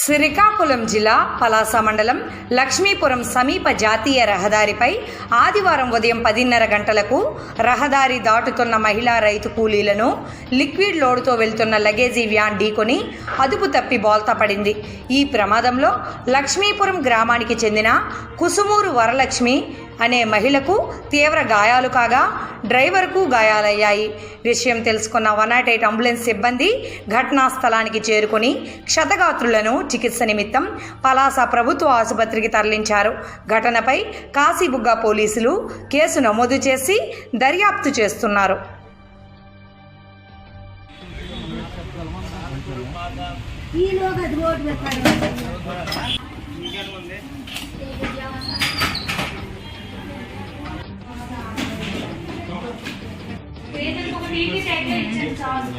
శ్రీకాకుళం జిల్లా పలాస మండలం లక్ష్మీపురం సమీప జాతీయ రహదారిపై ఆదివారం ఉదయం పదిన్నర గంటలకు రహదారి దాటుతున్న మహిళా రైతు కూలీలను లిక్విడ్ లోడుతో వెళ్తున్న లగేజీ వ్యాన్ ఢీకొని అదుపు తప్పి బోల్తా పడింది. ఈ ప్రమాదంలో లక్ష్మీపురం గ్రామానికి చెందిన కుసుమూరు వరలక్ష్మి అనే మహిళకు తీవ్ర గాయాలు కాగా డ్రైవర్కు గాయాలయ్యాయి. విషయం తెలుసుకున్న వన్ నాట్ ఎయిట్ అంబులెన్స్ సిబ్బంది ఘటనా స్థలానికి చేరుకుని క్షతగాత్రులను చికిత్స నిమిత్తం పలాస ప్రభుత్వ ఆసుపత్రికి తరలించారు. ఘటనపై కాశీబుగ్గ పోలీసులు కేసు నమోదు చేసి దర్యాప్తు చేస్తున్నారు. ఈలోగా అది road Greater completely take the engine charge.